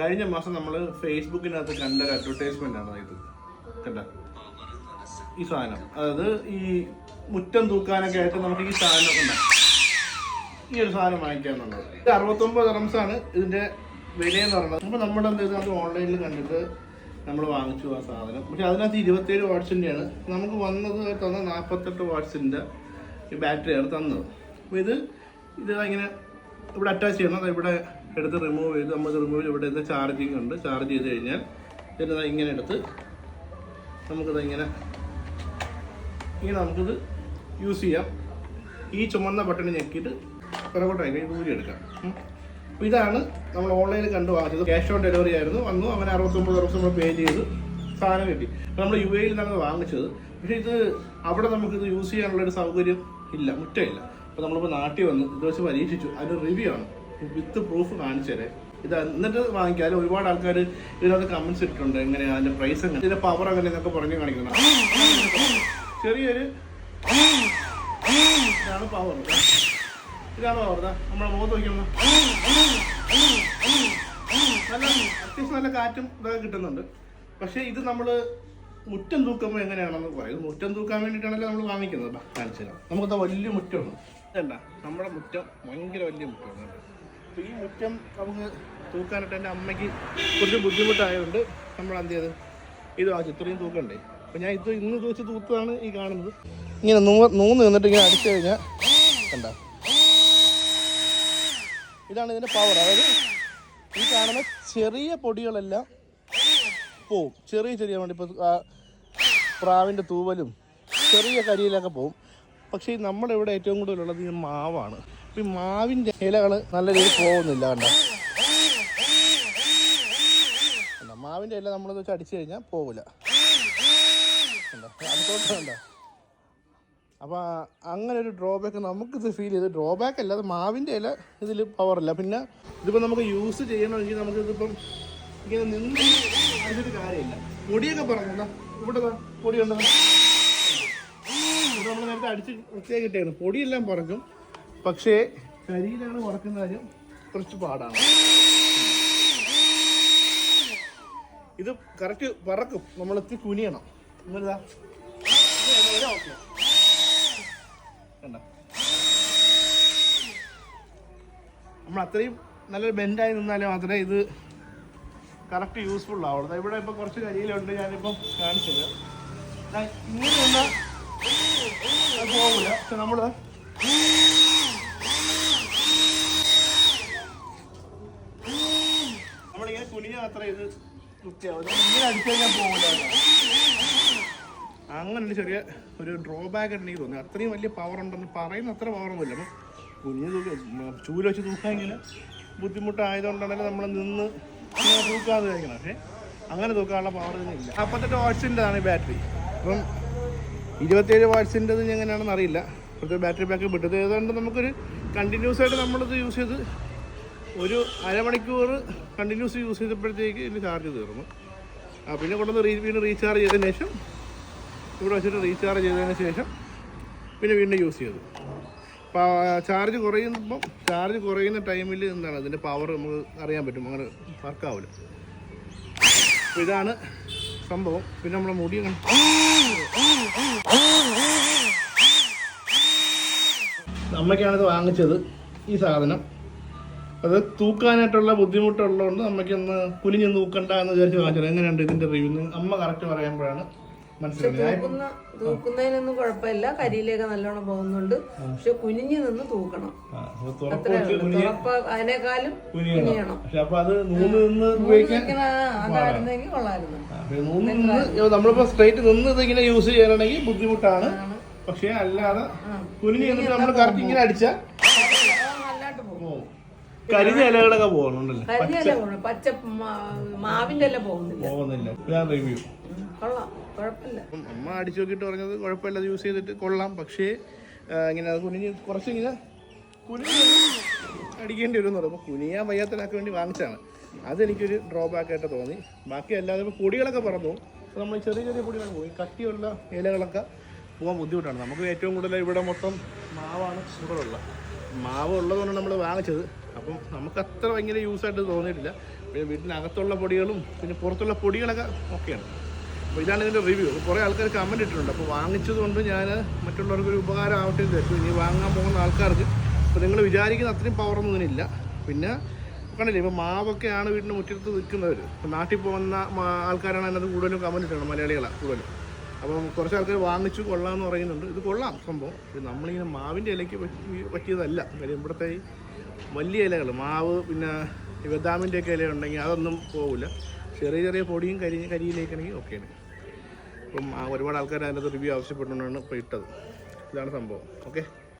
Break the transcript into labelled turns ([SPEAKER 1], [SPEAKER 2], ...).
[SPEAKER 1] കഴിഞ്ഞ മാസം നമ്മൾ ഫേസ്ബുക്കിനകത്ത് കണ്ട ഒരു അഡ്വർടൈസ്മെന്റ് ആണ് ഇത്. കണ്ട? ഈ സാധനം. അതായത് ഈ മുറ്റം തൂക്കാനൊക്കെ ആയിട്ട് നമുക്ക് ഈ സാധനം ഉണ്ട്. ഈ ഒരു സാധനം വാങ്ങിക്കാന്നുള്ളത്. ഇത് അറുപത്തൊമ്പത് റംസ് ആണ് ഇതിന്റെ വിലയെന്ന് പറയുന്നത്. അപ്പോൾ നമ്മൾ എന്ത് ചെയ്തു? അത് ഓൺലൈനിൽ കണ്ടിട്ട് നമ്മൾ വാങ്ങിച്ചു ആ സാധനം. പക്ഷെ അതിനകത്ത് ഇരുപത്തേഴ് വാട്സിന്റെയാണ് നമുക്ക് വന്നത് തന്ന നാൽപ്പത്തെട്ട് വാട്സിന്റെ ബാറ്ററിയാണ് തന്നത്. അപ്പോൾ ഇത് ഇത് ഇങ്ങനെ ഇവിടെ അറ്റാച്ച് ചെയ്യണം ഇവിടെ എടുത്ത് റിമൂവ് ചെയ്ത് നമ്മൾ റിമൂവ് ഇവിടെ ഇത് ചാർജിങ് ഉണ്ട്. ചാർജ് ചെയ്ത് കഴിഞ്ഞാൽ പിന്നെ ഇങ്ങനെ എടുത്ത് നമുക്കിത് ഇങ്ങനെ ഇങ്ങനെ നമുക്കിത് യൂസ് ചെയ്യാം. ഈ ചുമന്ന ബട്ടൺ ഞെക്കിയിട്ട് പിറകോട്ടായി ഇത് ദൂരി എടുക്കാം. അപ്പോൾ ഇതാണ് നമ്മൾ ഓൺലൈനിൽ കണ്ടു വാങ്ങിച്ചത്. ക്യാഷ് ഓൺ ഡെലിവറി ആയിരുന്നു. വന്നു. അങ്ങനെ അറുപത്തൊമ്പത് നമ്മൾ പേ ചെയ്ത് സാധനം കിട്ടി. അപ്പോൾ നമ്മൾ യു എയിൽ നിന്നാണ് വാങ്ങിച്ചത്. പക്ഷേ ഇത് അവിടെ നമുക്കിത് യൂസ് ചെയ്യാനുള്ളൊരു സൗകര്യം ഇല്ല. മുറ്റമില്ല അപ്പോൾ നമ്മളിപ്പോൾ നാട്ടിൽ വന്ന് ഇത് വെച്ച് പരീക്ഷിച്ചു അതിന്റെ റിവ്യൂ ആണ്. വിത്ത് പ്രൂഫ് കാണിച്ചു തരാം. ഇത് എന്നിട്ട് വാങ്ങിക്കാതെ ഒരുപാട് ആൾക്കാർ ഇതിനകത്ത് കമന്റ്സ് ഇട്ടിട്ടുണ്ട്. എങ്ങനെയാ അതിന്റെ പ്രൈസ് എങ്ങനെ? ഇതിന്റെ പവർ അങ്ങനെ എന്നൊക്കെ പറഞ്ഞു കാണിക്കുന്നത് ചെറിയൊരു ഇതാണ് പവർ ഇതാണ് പവർ നമ്മളെ മുഖത്ത് വയ്ക്കുന്നത് നല്ല അത്യാവശ്യം നല്ല കാറ്റും ഇതൊക്കെ കിട്ടുന്നുണ്ട്. പക്ഷേ ഇത് നമ്മൾ മുറ്റം തൂക്കുമ്പോൾ എങ്ങനെയാണെന്ന് പറയും. മുറ്റം തൂക്കാൻ വേണ്ടിയിട്ടാണല്ലോ നമ്മൾ വാങ്ങിക്കുന്നത്. കാണിച്ചു തരാം. നമുക്കത് വലിയ മുറ്റമാണ് ഇതണ്ട നമ്മുടെ മുറ്റം ഭയങ്കര വലിയ മുറ്റമാണ്. അപ്പൊ ഈ മുറ്റം നമുക്ക് തൂക്കാനായിട്ട് എന്റെ അമ്മയ്ക്ക് കുറച്ച് ബുദ്ധിമുട്ടായതുകൊണ്ട് നമ്മൾ എന്ത് ചെയ്ത്? ഇത് ആ ഇത്രയും തൂക്കണ്ടേ. അപ്പോൾ ഞാൻ ഇത് ഇന്ന് തൂച്ച് തൂത്താണ് ഈ കാണുന്നത്. ഇങ്ങനെ നൂ നൂന്ന് നിന്നിട്ട് ഇങ്ങനെ അടിച്ചു കഴിഞ്ഞാൽ കണ്ട. ഇതാണ് ഇതിന്റെ പവർ അതായത് ഈ കാണുന്ന ചെറിയ പൊടികളെല്ലാം പോവും. ചെറിയ ചെറിയ വേണ്ടി ഇപ്പോൾ പ്രാവിന്റെ തൂവലും ചെറിയ കരിയിലൊക്കെ പോവും. പക്ഷേ നമ്മുടെ ഇവിടെ ഏറ്റവും കൂടുതലുള്ളത് ഈ മാവാണ്. ഈ മാവിന്റെ ഇലകൾ നല്ല രീതിയിൽ പോകുന്നില്ല കണ്ട? മാവിന്റെ ഇല നമ്മളത് വെച്ച് അടിച്ചു കഴിഞ്ഞാൽ പോകില്ല അടുത്തോട്ട് അപ്പോൾ അങ്ങനെ ഒരു ഡ്രോബാക്ക് നമുക്കിത് ഫീൽ ചെയ്ത് ഡ്രോബാക്ക് അല്ല അത് മാവിന്റെ ഇല ഇതിൽ പവറില്ല പിന്നെ ഇതിപ്പോൾ നമുക്ക് യൂസ് ചെയ്യണമെങ്കിൽ നമുക്ക് ഇതിപ്പം ഇങ്ങനെ നിന്ന് അതിന്റെ കാര്യമില്ല. പൊടിയൊക്കെ പറഞ്ഞാ? ഇവിടെ പൊടി ഉണ്ടോ ഇത് നമ്മൾ നേരത്തെ അടിച്ച് വൃത്തിയായി കിട്ടിയാണ് പൊടിയെല്ലാം പറക്കും പക്ഷേ കരിയിലാണ് പറക്കുന്ന കാര്യം കുറച്ച് പാടാണ്. ഇത് കറക്റ്റ് പറക്കും നമ്മളെത്തി കുനിയണം. കണ്ട? നമ്മൾ അത്രയും നല്ലൊരു ബെൻഡായി നിന്നാലേ മാത്രമേ ഇത് കറക്റ്റ് യൂസ്ഫുൾ ആവുള്ളൂ ഇവിടെ ഇപ്പൊ കുറച്ച് കരിയിലുണ്ട് ഞാനിപ്പം കാണിച്ചത്. ഇങ്ങനെയുള്ള ഇങ്ങനെ അത് പോകില്ല പക്ഷെ നമ്മൾ നമ്മളിങ്ങനെ കുനിഞ്ഞ മാത്രമേ ഇത് വൃത്തിയാവും. ഇത് ഇങ്ങനെ അടിച്ചു കഴിഞ്ഞാൽ പോകില്ല കേട്ടോ. അങ്ങനെ ഒരു ചെറിയ ഒരു ഡ്രോബാക്ക് ഉണ്ടെങ്കിൽ തോന്നി അത്രയും വലിയ പവർ ഉണ്ടെന്ന് പറയുന്ന അത്ര പവറൊന്നുമില്ല അപ്പം കുഞ്ഞു തൂക്ക ചൂൽ വെച്ച് തൂക്കാൻ ഇങ്ങനെ ബുദ്ധിമുട്ടായതുകൊണ്ടാണെങ്കിൽ നമ്മൾ നിന്ന് തൂക്കാതെ കഴിക്കണം പക്ഷേ അങ്ങനെ തൂക്കാനുള്ള പവർ ഇല്ല. അപ്പോഴത്തെ വാട്സിന്റെ ആണ് ഈ ബാറ്ററി അപ്പം ഇരുപത്തേഴ് വാട്സിന്റെത് എങ്ങനെയാണെന്ന് അറിയില്ല. ഇപ്പോഴത്തെ ബാറ്ററി ബാക്കപ്പ് കിട്ടുന്നത് ഏതാണ്ട് നമുക്കൊരു കണ്ടിന്യൂസ് ആയിട്ട് നമ്മളിത് യൂസ് ചെയ്ത് ഒരു അരമണിക്കൂർ കണ്ടിന്യൂസ് യൂസ് ചെയ്തപ്പോഴത്തേക്ക് ഇതിന് ചാർജ് തീർന്നു. ആ പിന്നെ കൊണ്ടുവന്ന് റീ വീണ്ടും റീചാർജ് ചെയ്തതിന് ശേഷം ഇവിടെ വെച്ചിട്ട് റീചാർജ് ചെയ്തതിന് ശേഷം പിന്നെ വീണ്ടും യൂസ് ചെയ്തു. അപ്പോൾ ചാർജ് കുറയുമ്പം ചാർജ് കുറയുന്ന ടൈമിൽ എന്താണ്? അതിന്റെ പവർ നമുക്ക് അറിയാൻ പറ്റും. അങ്ങനെ വർക്കാവില്ല അപ്പോൾ ഇതാണ് സംഭവം. പിന്നെ നമ്മുടെ മുടി അമ്മയ്ക്കാണിത് വാങ്ങിച്ചത് ഈ സാധനം. അത് തൂക്കാനായിട്ടുള്ള ബുദ്ധിമുട്ടുള്ളതുകൊണ്ട് അമ്മയ്ക്കൊന്ന് കുനിഞ്ഞ് തൂക്കണ്ട എന്ന് വിചാരിച്ച് വാങ്ങിച്ചത് എങ്ങനെയുണ്ട് ഇതിന്റെ റിവ്യൂ അമ്മ കറക്റ്റ് പറയുമ്പോഴാണ്.
[SPEAKER 2] തൂക്കുന്നതിനൊന്നും കുഴപ്പമില്ല. കരിയിലേക്ക് നല്ലോണം പോകുന്നുണ്ട്. പക്ഷെ കുനിഞ്ഞു നിന്ന് തൂക്കണം. അതിനേക്കാളും
[SPEAKER 1] കുനിയണം.
[SPEAKER 2] അതായിരുന്നെങ്കിൽ കൊള്ളായിരുന്നു
[SPEAKER 1] നമ്മളിപ്പോ സ്ട്രൈറ്റ് നിന്ന് ഇതിങ്ങനെ യൂസ് ചെയ്യാനാണെങ്കിൽ ബുദ്ധിമുട്ടാണ്. പക്ഷെ അല്ലാതെ കുനിഞ്ഞ് നിന്നിട്ട് നമ്മൾ കറക്റ്റ് ഇങ്ങനെ അടിച്ചാൽ കരിഞ്ഞ ഇലകളൊക്കെ പോകുന്നുണ്ടല്ലോ?
[SPEAKER 2] പച്ച മാവിന്റെ എല്ലാം പോകുന്നില്ല.
[SPEAKER 1] പോകുന്നില്ല. റിവ്യൂ
[SPEAKER 2] കൊള്ളാം. കുഴപ്പമില്ല
[SPEAKER 1] അമ്മ അടിച്ചു നോക്കിയിട്ട് പറഞ്ഞത് കുഴപ്പമില്ല അത് യൂസ് ചെയ്തിട്ട് കൊള്ളാം. പക്ഷേ ഇങ്ങനെ അത് കുനിഞ്ഞ് കുറച്ചിങ്ങനെ കുനിഞ്ഞ് അടിക്കേണ്ടി വരും എന്ന് പറയും അപ്പോൾ കുനിയാൻ വയ്യാത്തതിനൊക്കെ വേണ്ടി വാങ്ങിച്ചാണ് അതെനിക്കൊരു ഡ്രോബാക്ക് ആയിട്ട് തോന്നി. ബാക്കി അല്ലാതെ ഇപ്പോൾ പൊടികളൊക്കെ പറഞ്ഞു അപ്പോൾ നമ്മൾ ചെറിയ ചെറിയ പൊടികളൊക്കെ പോയി. കട്ടിയുള്ള ഇലകളൊക്കെ പോകാൻ ബുദ്ധിമുട്ടാണ്. നമുക്ക് ഏറ്റവും കൂടുതൽ ഇവിടെ മൊത്തം മാവാണ് ഇവിടെയുള്ള മാവ് ഉള്ളതുകൊണ്ട് നമ്മൾ വാങ്ങിച്ചത്. അപ്പം നമുക്ക് അത്ര ഭയങ്കര യൂസ് ആയിട്ട് തോന്നിയിട്ടില്ല. പിന്നെ വീട്ടിനകത്തുള്ള പൊടികളും പിന്നെ പുറത്തുള്ള പൊടികളൊക്കെ ഓക്കെയാണ് അപ്പോൾ ഇതാണ് ഇതിന്റെ റിവ്യൂ കുറേ ആൾക്കാർ കമന്റ് ഇട്ടിട്ടുണ്ട്. അപ്പോൾ വാങ്ങിച്ചതുകൊണ്ട് ഞാൻ മറ്റുള്ളവർക്കൊരു ഉപകാരം ആവട്ടെ വെച്ചു ഇനി വാങ്ങാൻ പോകുന്ന ആൾക്കാർക്ക് അപ്പോൾ നിങ്ങൾ വിചാരിക്കുന്ന അത്രയും പവറൊന്നും ഇതിനില്ല. പിന്നെ കണ്ടില്ലേ ഇപ്പോൾ മാവൊക്കെയാണ് വീടിന്റെ മുറ്റത്ത് നിൽക്കുന്നവർ ഇപ്പോൾ നാട്ടിൽ പോകുന്ന ആൾക്കാരാണ് അതിനകത്ത് കൂടുതലും കമന്റ് ഇട്ടുണ്ട് മലയാളികളാണ് കൂടുതലും. അപ്പം കുറച്ച് ആൾക്കാർ വാങ്ങിച്ചു കൊള്ളാമെന്ന് പറയുന്നുണ്ട്. ഇത് കൊള്ളാം സംഭവം. നമ്മളിങ്ങനെ മാവിന്റെ ഇലയ്ക്ക് പറ്റി പറ്റിയതല്ല. കാര്യം ഇവിടുത്തെ വലിയ ഇലകൾ മാവ് പിന്നെ ബദാമിന്റെയൊക്കെ ഇല ഉണ്ടെങ്കിൽ അതൊന്നും പോകില്ല ചെറിയ ചെറിയ പൊടിയും കരി കരിയിലേക്കാണെങ്കിൽ ഓക്കെയാണ് അപ്പം ഒരുപാട് ആൾക്കാർ അതിനകത്ത് റിവ്യൂ ആവശ്യപ്പെട്ടുകൊണ്ടാണ് ഇപ്പോൾ ഇട്ടത്. ഇതാണ് സംഭവം. ഓക്കെ